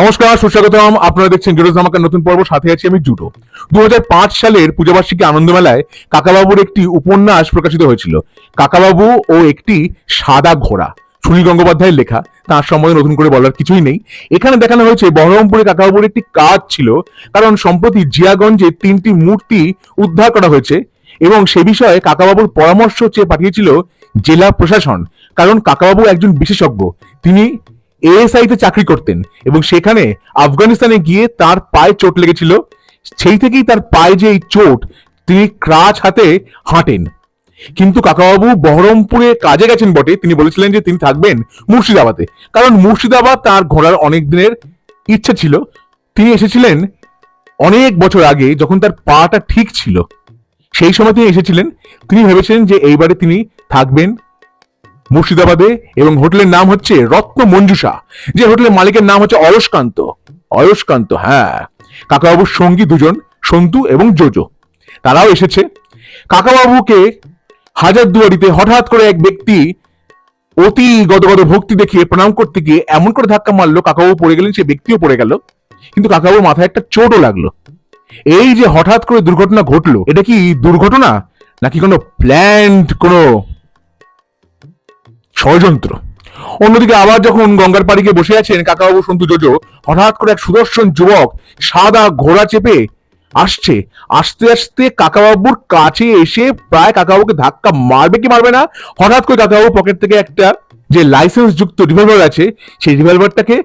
নমস্কার, সুস্বাগতম। আপনারা দেখছেন জোরোজ আমাকে নতুন পর্ব, সাথে আছি আমি জুটো দুহাজার পাঁচ সালের পূজাবার্ষিকী আনন্দমেলায় কাকাবাবুর একটি উপন্যাস প্রকাশিত হয়েছিল। কাকাবাবু ও একটি সাদা ঘোড়া, সুনীল গঙ্গোপাধ্যায়ের লেখা। তার সম্বন্ধে নতুন করে বলার কিছুই নেই। এখানে দেখানো হয়েছে, বহরমপুরে কাকাবাবুর একটি কাজ ছিল, কারণ সম্প্রতি জিয়াগঞ্জে তিনটি মূর্তি উদ্ধার করা হয়েছে এবং সে বিষয়ে কাকাবাবুর পরামর্শ চেয়ে পাঠিয়েছিল জেলা প্রশাসন। কারণ কাকাবাবু একজন বিশেষজ্ঞ, তিনি এএসআই তে চাকরি করতেন এবং সেখানে আফগানিস্তানে গিয়ে তার পায়ে চোট লেগেছিল। সেই থেকেই তার পায়ে যে এই চোট, তিনি ক্রাচ হাতে হাঁটেন। কিন্তু কাকাবাবু বহরমপুরে কাজে গেছেন বটে। তিনি বলেছিলেন যে তিনি থাকবেন মুর্শিদাবাদে। কারণ মুর্শিদাবাদ তার ঘোরার অনেক দিনের ইচ্ছা ছিল। তিনি এসেছিলেন অনেক বছর আগে, যখন তার পাটা ঠিক ছিল। সেই সময় তিনি এসেছিলেন। তিনি ভেবেছিলেন যে এইবারে তিনি থাকবেন মুর্শিদাবাদে এবং হোটেলের নাম হচ্ছে রত্ন মঞ্জুষা যে হোটেলের মালিকের নাম হচ্ছে অয়স্কান্ত অয়স্কান্ত হ্যাঁ। কাকাবাবুর সঙ্গী দুজন, সন্তু এবং জোজো। তারাও এসেছে। কাকাবাবুকে হাজার দুয়ারিতে হঠাৎ করে এক ব্যক্তি অতি গদগদ ভক্তি দেখিয়ে প্রণাম করতে গিয়ে এমন করে ধাক্কা মারলো, কাকাবাবু পড়ে গেলেন, সে ব্যক্তিও পড়ে গেল। কিন্তু কাকাবাবুর মাথায় একটা চোটও লাগল। এই যে হঠাৎ করে দুর্ঘটনা ঘটলো, এটা কি দুর্ঘটনা? নাকি কোনো প্ল্যান্ড কোনো ষড়যন্ত্র। অন্যদিকে আবার যখন গঙ্গার পাড়িকে বসে আছেন কাকাবাবু, সন্তু জোজো, হঠাৎ করে এক সুদর্শন যুবক সাদা ঘোড়া চেপে আসছে। আস্তে আস্তে কাকাবাবুর কাছে এসে প্রায় কাকাবাবুকে ধাক্কা মারবে কি মারবে না, হঠাৎ করে কাকাবাবু পকেট থেকে একটা যে লাইসেন্স যুক্ত রিভলভার আছে, সেই রিভলভারটাকে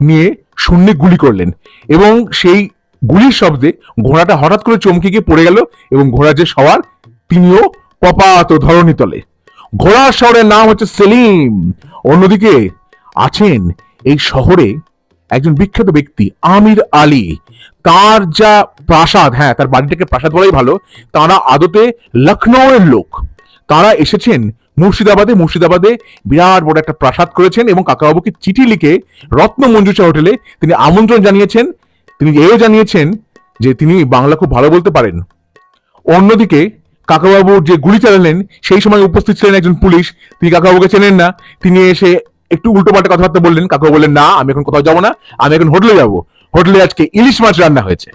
নিয়ে শূন্যে গুলি করলেন এবং সেই গুলির শব্দে ঘোড়াটা হঠাৎ করে চমকে গিয়ে পড়ে গেল এবং ঘোড়া যে সওয়ার, তিনিও পপাত ধরণী তলে। ঘোড়ার শহরের নাম হচ্ছে সেলিম। অন্যদিকে আছেন এই শহরে একজন বিখ্যাত ব্যক্তি, আমির আলী। তার যা প্রাসাদ হ্যাঁ তার বাড়িটাকে প্রাসাদ বলাই ভালো, তারা আদতে লখনৌয়ের লোক। তারা এসেছেন মুর্শিদাবাদে মুর্শিদাবাদে বিরাট বড় একটা প্রাসাদ করেছেন এবং কাকাবাবুকে চিঠি লিখে রত্ন মঞ্জুষা হোটেলে তিনি আমন্ত্রণ জানিয়েছেন। তিনি এও জানিয়েছেন যে তিনি বাংলা খুব ভালো বলতে পারেন। অন্যদিকে কাকাবাবু যে গুলি চালালেন, সেই সময় উপস্থিত ছিলেন একজন পুলিশ। তিনি কাকাবাবুকে চেনেন না। তিনি এসে একটু উল্টো পাল্টা কথাবার্তা বললেন। কাকাবু বললেন, না, আমি এখন কোথাও যাব না। আমি এখন হোটেলে যাব। হোটেলে আজকে ইলিশ মাছ রান্না হয়েছে।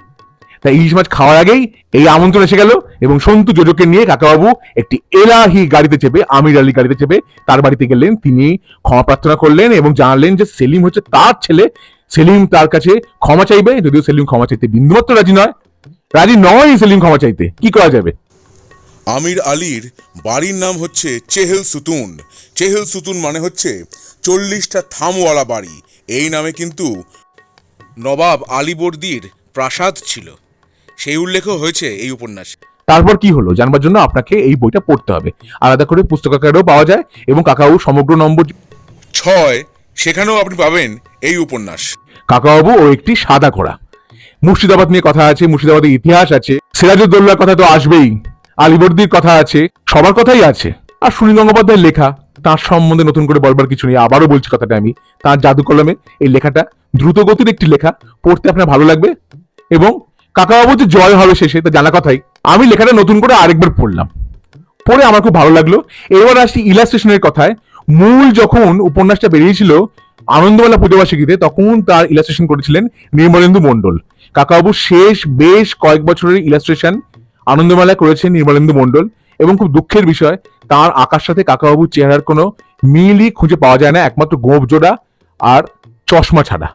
তাই ইলিশ মাছ খাওয়ার আগেই এই আমন্ত্রণ এসে গেল এবং সন্তু যোজকে নিয়ে কাকাবাবু একটি এলাহি গাড়িতে চেপে, আমির আলী গাড়িতে চেপে তার বাড়িতে গেলেন। তিনি ক্ষমা প্রার্থনা করলেন এবং জানালেন যে সেলিম হচ্ছে তার ছেলে। সেলিম তার কাছে ক্ষমা চাইবে, যদিও সেলিম ক্ষমা চাইতে বিন্দুমাত্র রাজি নয়। রাজি নয় সেলিম ক্ষমা চাইতে। কি করা যাবে? আমির আলীর বাড়ির নাম হচ্ছে চেহেল সুতুন। চেহেল সুতুন মানে হচ্ছে চল্লিশটা থামওয়ালা বাড়ি। এই নামে কিন্তু নবাব আলীবর্দীর প্রাসাদ ছিল। সেই উল্লেখও হয়েছে এই উপন্যাসে। তারপর কি হলো? জানবার জন্য আপনাকে এই বইটা পড়তে হবে। আলাদা করে পুস্তকাকারেও পাওয়া যায় এবং কাকাবাবু সমগ্র নম্বর ছয় সেখানেও আপনি পাবেন এই উপন্যাস। কাকাবাবু ও একটি সাদা ঘোড়া। মুর্শিদাবাদ নিয়ে কথা আছে মুর্শিদাবাদের ইতিহাস আছে। সিরাজউদ্দৌলার কথা তো আসবেই। আলিবর্দির কথা আছে, সবার কথাই আছে। আর সুনীল গঙ্গোপাধ্যায়ের লেখা, তার সম্বন্ধে নতুন করে বলবার কিছু নেই। আবারও বলছি কথাটা আমি, তার জাদু কলমে এই লেখাটা দ্রুত গতির একটি লেখা, পড়তে আপনার ভালো লাগবে। এবং কাকাবাবু যে জয় হবে শেষে, তা জানা কথাই, আমি লেখাটা নতুন করে আরেকবার পড়লাম। পড়ে আমার খুব ভালো লাগল। এবার আসছি ইলাস্ট্রেশনের কথায়। মূল যখন উপন্যাসটা বেরিয়েছিল আনন্দমেলা পুজোবার্ষিকীতে, তখন তার ইলাস্ট্রেশন করেছিলেন নির্মলেন্দু মণ্ডল। কাকাবাবু শেষ বেশ কয়েক বছরের ইলাস্ট্রেশন আনন্দমেলায় করেছেন নির্মলেন্দু মণ্ডল। এবং খুব দুঃখের বিষয়, তার আঁকার সাথে কাকাবাবুর চেহারার কোনো মিলই খুঁজে পাওয়া যায় না, একমাত্র গোপ জোড়া আর চশমা ছাড়া।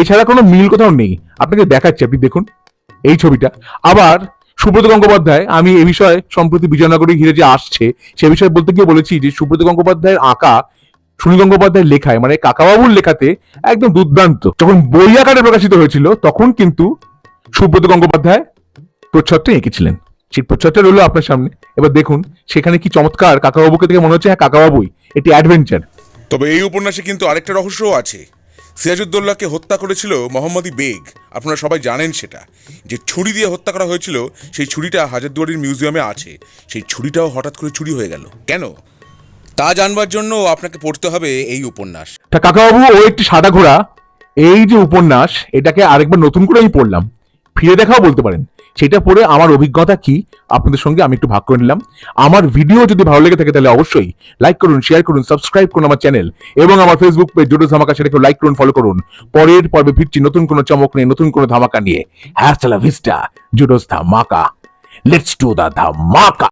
এছাড়া কোনো মিল কোথাও নেই। আপনাকে দেখাচ্ছি, আপনি দেখুন এই ছবিটা। আবার সুব্রত গঙ্গোপাধ্যায়, আমি এ বিষয়ে সম্প্রতি বিজয়নগরে ঘিরে যে আসছে, সে বিষয়ে বলতে গিয়ে বলেছি যে সুব্রত গঙ্গোপাধ্যায়ের আঁকা সুনীল গঙ্গোপাধ্যায়ের লেখায় মানে কাকাবাবুর লেখাতে একদম দুর্দান্ত। যখন বই আকারে প্রকাশিত হয়েছিল, তখন কিন্তু সুব্রত গঙ্গোপাধ্যায় প্রচ্ছদটা এঁকেছিলেন। সেই প্রচ্ছদটা রইল আপনার সামনে। এবার দেখুন সেখানে কি চমৎকার কাকাবাবুকে দেখে মনে হচ্ছে হ্যাঁ কাকাবাবুই এটি অ্যাডভেঞ্চার তবে এই উপন্যাসে কিন্তু আরেকটা রহস্যও আছে। সিরাজউদ্দৌলাকে হত্যা করেছিল মোহাম্মদী বেগ। আপনারা সবাই জানেন সেটা। যে ছুরি দিয়ে হত্যা করা হয়েছিল সেই ছুরিটা হাজারদুয়ারির মিউজিয়ামে আছে। সেই ছুরিটাও হঠাৎ করে চুরি হয়ে গেল। কেন? তা জানবার জন্য আপনাকে পড়তে হবে এই উপন্যাস। তা কাকাবাবু ও একটি সাদা ঘোড়া। এই যে উপন্যাস এটাকে আরেকবার নতুন করে আমি পড়লাম। ফিরে দেখাও বলতে পারেন। সেটা পড়ে আমার অভিজ্ঞতা কি, আপনাদের সঙ্গে আমি একটু ভাগ করে নিলাম। আমার ভিডিও যদি ভালো লেগে থাকে তাহলে অবশ্যই লাইক করুন শেয়ার করুন সাবস্ক্রাইব করুন আমার চ্যানেল এবং আমার ফেসবুক পেজ জোটো ধামাকা সেটাকে লাইক করুন ফলো করুন। পরের পর্বে ফিরছি নতুন কোনো চমক নিয়ে, নতুন কোনো ধামাকা নিয়ে। হ্যাঁ ভিস্টা জুডোস ধামাকা লেটস টু দা ধামাকা